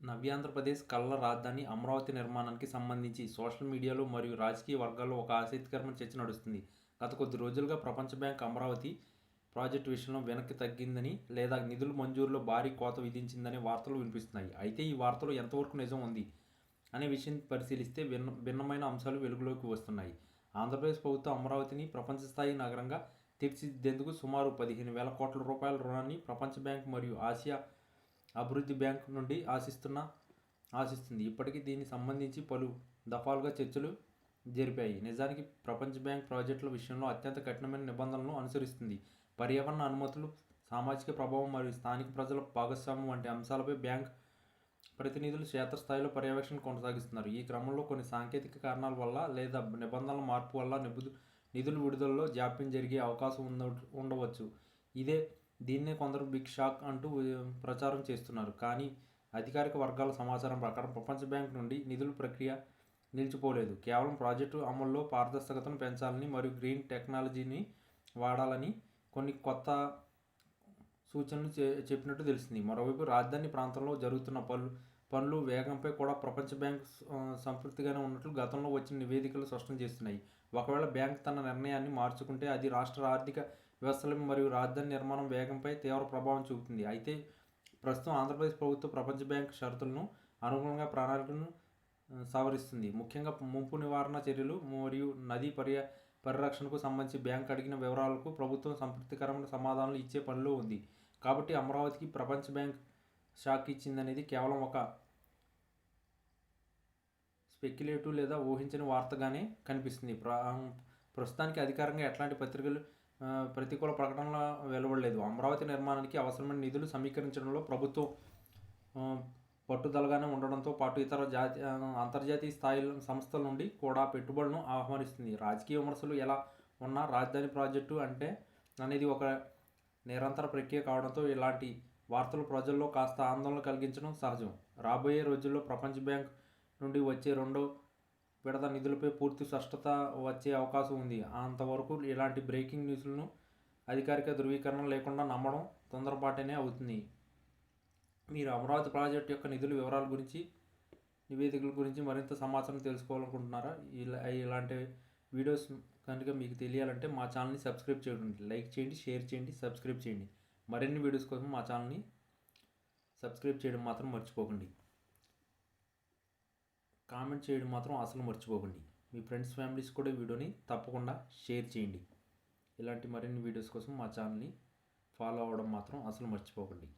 నవ్యాంధ్రప్రదేశ్ కళల రాజధాని అమరావతి నిర్మాణానికి సంబంధించి సోషల్ మీడియాలో మరియు రాజకీయ వర్గాల్లో ఒక ఆసక్తికరమైన చర్చ నడుస్తుంది. గత కొద్ది రోజులుగా ప్రపంచ బ్యాంక్ అమరావతి ప్రాజెక్టు విషయంలో వెనక్కి తగ్గిందని లేదా నిధులు మంజూరులో భారీ కోత విధించిందనే వార్తలు వినిపిస్తున్నాయి. అయితే ఈ వార్తలు ఎంతవరకు నిజం ఉంది అనే విషయం పరిశీలిస్తే భిన్న భిన్నమైన అంశాలు వెలుగులోకి వస్తున్నాయి. ఆంధ్రప్రదేశ్ ప్రభుత్వం అమరావతిని ప్రపంచ స్థాయి నగరంగా తీర్చిదిద్దేందుకు సుమారు పదిహేను వేల కోట్ల రూపాయల రుణాన్ని ప్రపంచ బ్యాంక్ మరియు ఆసియా అభివృద్ధి బ్యాంక్ నుండి ఆశిస్తున్న ఆశిస్తుంది. ఇప్పటికీ దీనికి సంబంధించి పలు దఫాలుగా చర్చలు జరిపాయి. నిజానికి ప్రపంచ బ్యాంక్ ప్రాజెక్టుల విషయంలో అత్యంత కఠినమైన నిబంధనలను అనుసరిస్తుంది. పర్యావరణ అనుమతులు సామాజిక ప్రభావం మరియు స్థానిక ప్రజల భాగస్వామ్యం వంటి అంశాలపై బ్యాంక్ ప్రతినిధులు క్షేత్రస్థాయిలో పర్యవేక్షణ కొనసాగిస్తున్నారు. ఈ క్రమంలో కొన్ని సాంకేతిక కారణాల వల్ల లేదా నిబంధనల మార్పు వల్ల నిధులు విడుదలలో జాప్యం జరిగే అవకాశం ఉండ ఉండవచ్చు. ఇదే దీన్నే కొందరు బిగ్ షాక్ అంటూ ప్రచారం చేస్తున్నారు. కానీ అధికారిక వర్గాల సమాచారం ప్రకారం ప్రపంచ బ్యాంక్ నుండి నిధుల ప్రక్రియ నిలిచిపోలేదు. కేవలం ప్రాజెక్టు అమల్లో పారదర్శకతను పెంచాలని మరియు గ్రీన్ టెక్నాలజీని వాడాలని కొన్ని కొత్త సూచనలు చే చెప్పినట్టు తెలిసింది. మరోవైపు రాజధాని ప్రాంతంలో జరుగుతున్న పలు పనులు వేగంపై కూడా ప్రపంచ బ్యాంక్ సంతృప్తిగానే ఉన్నట్లు గతంలో వచ్చిన నివేదికలు స్పష్టం చేస్తున్నాయి. ఒకవేళ బ్యాంక్ తన నిర్ణయాన్ని మార్చుకుంటే అది రాష్ట్ర ఆర్థిక వ్యవస్థలు మరియు రాజధాని నిర్మాణం వేగంపై తీవ్ర ప్రభావం చూపుతుంది. అయితే ప్రస్తుతం ఆంధ్రప్రదేశ్ ప్రభుత్వం ప్రపంచ బ్యాంక్ షరతులను అనుగుణంగా ప్రణాళికను సవరిస్తుంది. ముఖ్యంగా ముంపు నివారణ చర్యలు మరియు నదీ పర్య పరిరక్షణకు సంబంధించి బ్యాంక్ అడిగిన వివరాలకు ప్రభుత్వం సంతృప్తికరమైన సమాధానాలు ఇచ్చే పనిలో ఉంది. కాబట్టి అమరావతికి ప్రపంచ బ్యాంక్ షాక్ ఇచ్చిందనేది కేవలం ఒక స్పెక్యులేటివ్ లేదా ఊహించని వార్తగానే కనిపిస్తుంది. ప్రస్తుతానికి అధికారంగా ఎట్లాంటి పత్రికలు ప్రతికూల ప్రకటనలు వెలువడలేదు. అమరావతి నిర్మాణానికి అవసరమైన నిధులు సమీకరించడంలో ప్రభుత్వం పట్టుదలగానే ఉండడంతో పాటు ఇతర జాతి అంతర్జాతీయ స్థాయి సంస్థల నుండి కూడా పెట్టుబడులను ఆహ్వానిస్తుంది. రాజకీయ విమర్శలు ఎలా ఉన్నా రాజధాని ప్రాజెక్టు అంటే అనేది ఒక నిరంతర ప్రక్రియ కావడంతో ఇలాంటి వార్తలు ప్రజల్లో కాస్త ఆందోళన కలిగించడం సహజం. రాబోయే రోజుల్లో ప్రపంచ బ్యాంక్ నుండి వచ్చే రెండో విడత నిధులపై పూర్తి స్పష్టత వచ్చే అవకాశం ఉంది. అంతవరకు ఇలాంటి బ్రేకింగ్ న్యూస్లను అధికారిక ధృవీకరణ లేకుండా నమ్మడం తొందరపాటనే అవుతుంది. మీరు అమరావతి ప్రాజెక్టు యొక్క నిధుల వివరాల గురించి నివేదికల గురించి మరింత సమాచారం తెలుసుకోవాలనుకుంటున్నారా? ఇలా ఇలాంటి వీడియోస్ కనుక మీకు తెలియాలంటే మా ఛానల్ని సబ్స్క్రైబ్ చేయండి. లైక్ చేయండి షేర్ చేయండి సబ్స్క్రైబ్ చేయండి. మరిన్ని వీడియోస్ కోసం మా ఛానల్ని సబ్స్క్రైబ్ చేయడం మాత్రం మర్చిపోకండి. కామెంట్ చేయడం మాత్రం అసలు మర్చిపోకండి. మీ ఫ్రెండ్స్ ఫ్యామిలీస్ కూడా వీడియోని తప్పకుండా షేర్ చేయండి. ఇలాంటి మరిన్ని వీడియోస్ కోసం మా ఛానల్ని ఫాలో అవ్వడం మాత్రం అసలు మర్చిపోకండి.